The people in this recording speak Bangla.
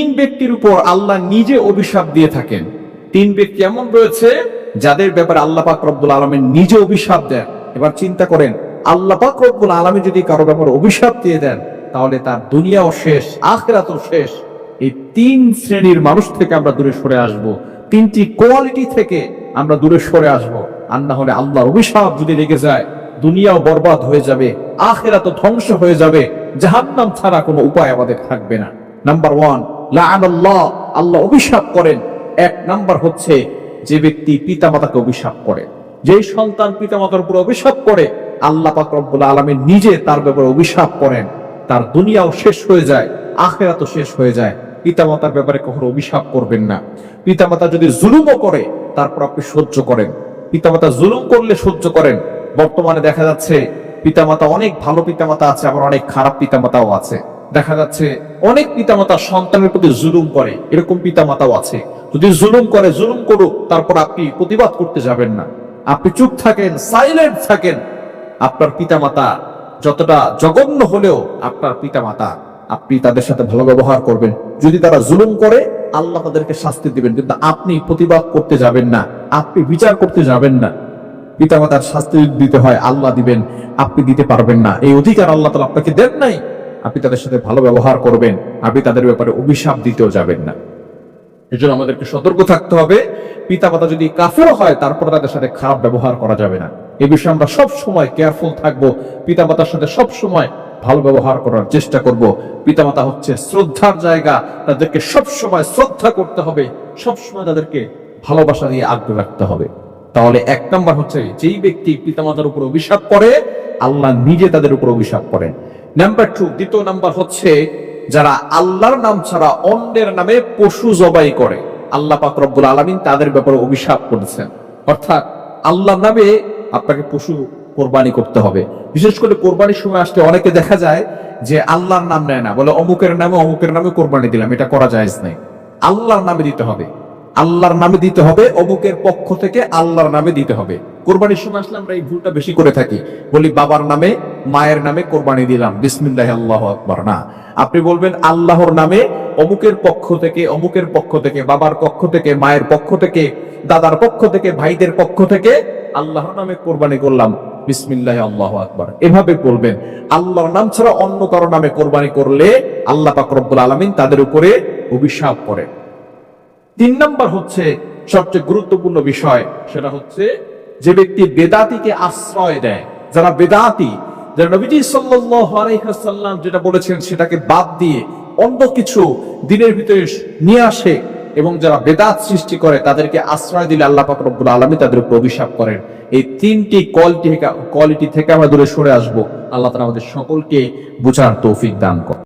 তিন ব্যক্তির উপর আল্লাহ নিজে অভিশাপ দিয়ে থাকেন। তিন ব্যক্তি এমন রয়েছে, যাদের ব্যাপারে আল্লাহ পাক রব্বুল আলমের নিজে অভিশাপ দেন। এবার চিন্তা করেন, আল্লাহ পাক রব্বুল আলমী যদি কারও ব্যাপারে অভিশাপ দিয়ে দেন, তাহলে তার দুনিয়াও শেষ, আখেরাতও শেষ। এই তিন শ্রেণির মানুষ থেকে আমরা দূরে সরে আসব। তিনটি কোয়ালিটি থেকে আমরা দূরে সরে আসব। আর না হলে আল্লাহর অভিশাপ যদি লেগে যায়, দুনিয়াও বরবাদ হয়ে যাবে আখেরাত ধ্বংস হয়ে যাবে। জাহান্নাম ছাড়া কোনো উপায় আমাদের থাকবে না। নাম্বার ওয়ান আল্লাহ আল্লাহ অভিশাপ করেন। এক নাম্বার হচ্ছে যে ব্যক্তি পিতামাতাকে অভিশাপ করে। যেই সন্তান পিতামাতার উপর অভিশাপ করে, আল্লাহ পাক আলমী নিজে তার ব্যাপারে অভিশাপ করেন। তার দুনিয়াও শেষ হয়ে যায়, আখেরাতও শেষ হয়ে যায়। পিতামাতার ব্যাপারে কখনো অভিশাপ করবেন না। পিতামাতা যদি জুলুমও করে, তারপর আপনি সহ্য করেন। পিতামাতা জুলুম করলে সহ্য করেন। বর্তমানে দেখা যাচ্ছে, পিতামাতা অনেক ভালো পিতামাতা আছে, আবার অনেক খারাপ পিতামাতাও আছে। দেখা যাচ্ছে অনেক পিতামাতা সন্তানের প্রতি জুলুম করে, এরকম পিতামাতাও আছে। যদি জুলুম করে, জুলুম করুক, তারপর আপনি প্রতিবাদ করতে যাবেন না। আপনি চুপ থাকেন সাইলেন্ট থাকেন। আপনার পিতামাতা যতটা জঘন্য হলেও আপনার পিতামাতা, আপনি তাদের সাথে ভালো ব্যবহার করবেন। যদি তারা জুলুম করে, আল্লাহ তাদেরকে শাস্তি দিবেন। কিন্তু আপনি প্রতিবাদ করতে যাবেন না। আপনি বিচার করতে যাবেন না। পিতামাতার শাস্তি দিতে হয়, আল্লাহ দিবেন। আপনি দিতে পারবেন না। এই অধিকার আল্লাহ তালা আপনাকে দেন নাই। আপনি তাদের সাথে ভালো ব্যবহার করবেন, আপনি তাদের ব্যাপারে অভিশাপ দিতেও যাবেন না। এজন্য আমাদেরকে সতর্ক থাকতে হবে। পিতামাতা যদি কাফের হয়, তারপর তাদের সাথে খারাপ ব্যবহার করা যাবে না। এ বিষয়ে আমরা সব সময় কেয়ারফুল থাকব। পিতামাতার সাথে সব সময় ভালো ব্যবহার করার চেষ্টা করব। পিতামাতা হচ্ছে শ্রদ্ধার জায়গা। তাদেরকে সব সময় শ্রদ্ধা করতে হবে। সব সময় তাদেরকে ভালোবাসা দিয়ে আগ্রহ রাখতে হবে। তাহলে এক নম্বর হচ্ছে, যেই ব্যক্তি পিতামাতার উপর অভিশাপ করে, আল্লাহ নিজে তাদের উপর অভিশাপ করেন। নাম্বার টু দ্বিতীয় নাম্বার হচ্ছে যারা আল্লাহর নাম ছাড়া অন্যের নামে পশু জবাই করে। আল্লাহ পাক রব্বুল আলমিন তাদের ব্যাপারে অভিশাপ করেছেন। অর্থাৎ আল্লাহর নামে আপনাকে পশু কোরবানি করতে হবে। বিশেষ করে কোরবানির সময় আসতে অনেকে দেখা যায় যে আল্লাহর নাম নেয় না। বলে, অমুকের নামে অমুকের নামে কোরবানি দিলাম, এটা করা যায় নাই। আল্লাহর নামে দিতে হবে। আল্লাহর নামে দিতে হবে, অমুকের পক্ষ থেকে আল্লাহর নামে দিতে হবে। কোরবানির সময় আসলে আমরা এই ভুলটা বেশি করে থাকি। বলি, বাবার নামে মায়ের নামে কোরবানি দিলাম। বিসমিল্লাহ আল্লাহ আকবর। না, আপনি বলবেন আল্লাহর নামে অমুকের পক্ষ থেকে, অমুকের পক্ষ থেকে, বাবার পক্ষ থেকে, মায়ের পক্ষ থেকে, দাদার পক্ষ থেকে, ভাইদের পক্ষ থেকে আল্লাহর নামে কোরবানি করলাম। বিসমিল্লাহ আল্লাহ আকবর। এভাবে বলবেন, আল্লাহর নাম ছাড়া অন্য কারও নামে কোরবানি করলে আল্লাহ পাক রব্বুল আলমিন তাদের উপরে অভিশাপ করে। তিন নম্বর হচ্ছে, সবচেয়ে গুরুত্বপূর্ণ বিষয়, সেটা হচ্ছে যে ব্যক্তি বেদাতিকে আশ্রয় দেয়, যারা বেদাতি সাল্লাল্লাহু যেটা বলেছেন সেটাকে বাদ দিয়ে অন্য কিছু দিনের ভিতরে নিয়ে আসে এবং যারা বেদাত সৃষ্টি করে তাদেরকে আশ্রয় দিলে আল্লাহ পাকরবুল আলমী তাদের উপর অভিশাপ করেন। এই তিনটি কোয়ালিটি কোয়ালিটি থেকে আমরা দূরে সরে আসব। আল্লাহ তাআলা আমাদের সকলকে বুঝার তৌফিক দান করেন।